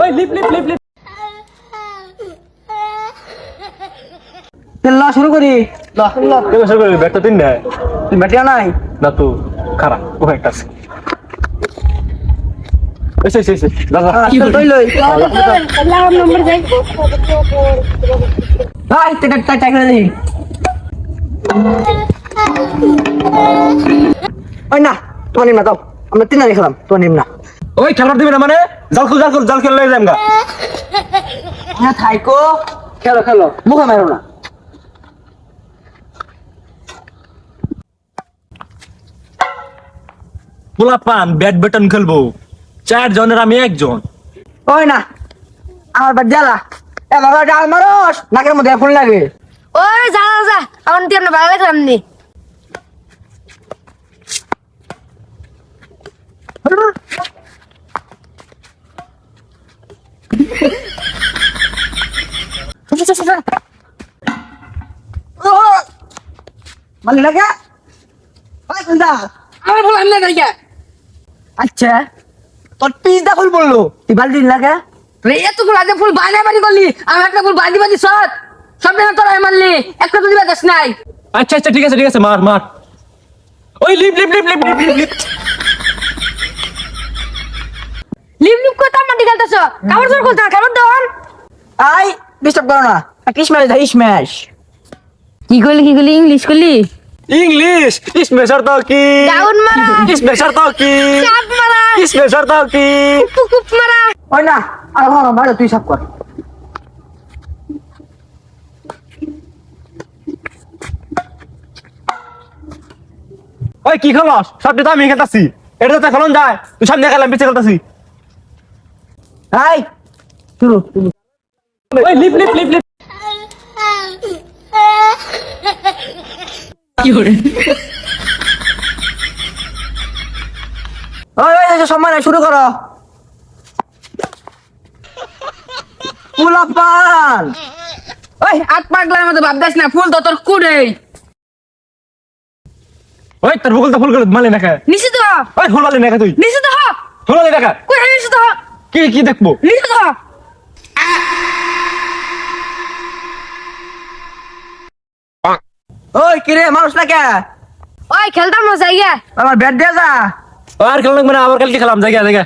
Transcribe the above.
ওই লিপ লিপ লিপ শুরু করি। কেন শুরু করবি ব্যাটটা তিন দেয় ব্যাটিয়া নাই? না তো খারাপ ও একটা আছে। এসে এসে এসে দাদা তুই লই লাভ নম্বর যাই ভাই তেটা করে দিই ওই না তোমার নিম না দাও। আমরা তিন দেখলাম তোমার নিম না। ওই খেলার দিবে না মানে? জাল খুল জাল খুল জাল খেলে যাম গা। হ্যাঁ থাইকো খেলো খেলো। মুখে মারো না। পোলা পান ব্যাডমিন্টন খেলব। চার জনের আমি একজন। ওই না আমার বাদ জ্বালা। এ বাবা ডাল মারস। নাকের মধ্যে ফুল লাগে। ওই যা যা, যা আমার দিয়ে আমরা ভালো লাগলাম নি। আচ্ছা তোর পিস দা ফুল বলল তুই দিন লাগা রে এতগুলো ফুল বানাবানি করলি আমি ফুল বাজি বাজি সব সব না তোরা মারলি একটা নাই আচ্ছা আচ্ছা ঠিক আছে ঠিক আছে, মার মার। ওই, লিপ লিপ লিপ লিপ লিপ লিপ। কাপড় চোর করতে কাপড় দেওয়ান আই ডিস্টার্ব করো না। স্ম্যাশ দেয় স্ম্যাশ কি করলি কি করলি ইংলিশ করলি? ইংলিশ স্পেশাল তো কি? ডাউন মারা। স্পেশাল তো কি? চাপ মারা। স্পেশাল তো কি? কুকুপ মারা। ওই না আর হলো ভালো তুই সব কর। ওই কি খেলস সবটা তো আমি খেলতাছি। এটা তো খেলন যায়। তুই সামনে খেলাম পিছিয়ে খেলতাছি। আই শুরু ওই লিপ লিপ লিপ লিপ ওই ওই ওই, সময় নাই শুরু করো। পুলাপান ওই আট পাগলার মতো ভাবদাস না ফুল তো তোর কুড়ে। ওই তোর বকুল তো ফুল করে মালি না খা নিচে তো ওই ফুল মালি না খা তুই? নিচে তো ফুল মালি না খা কই নিচে তো হ, কি কি দেখব নিচে তো হ। ওই কিরে মানুষ না কে ওই খেলতাম না যাই গিয়া আমার ব্যাট দিয়ে যা আর খেললাম মানে আবার কালকে খেলাম জায়গা জায়গা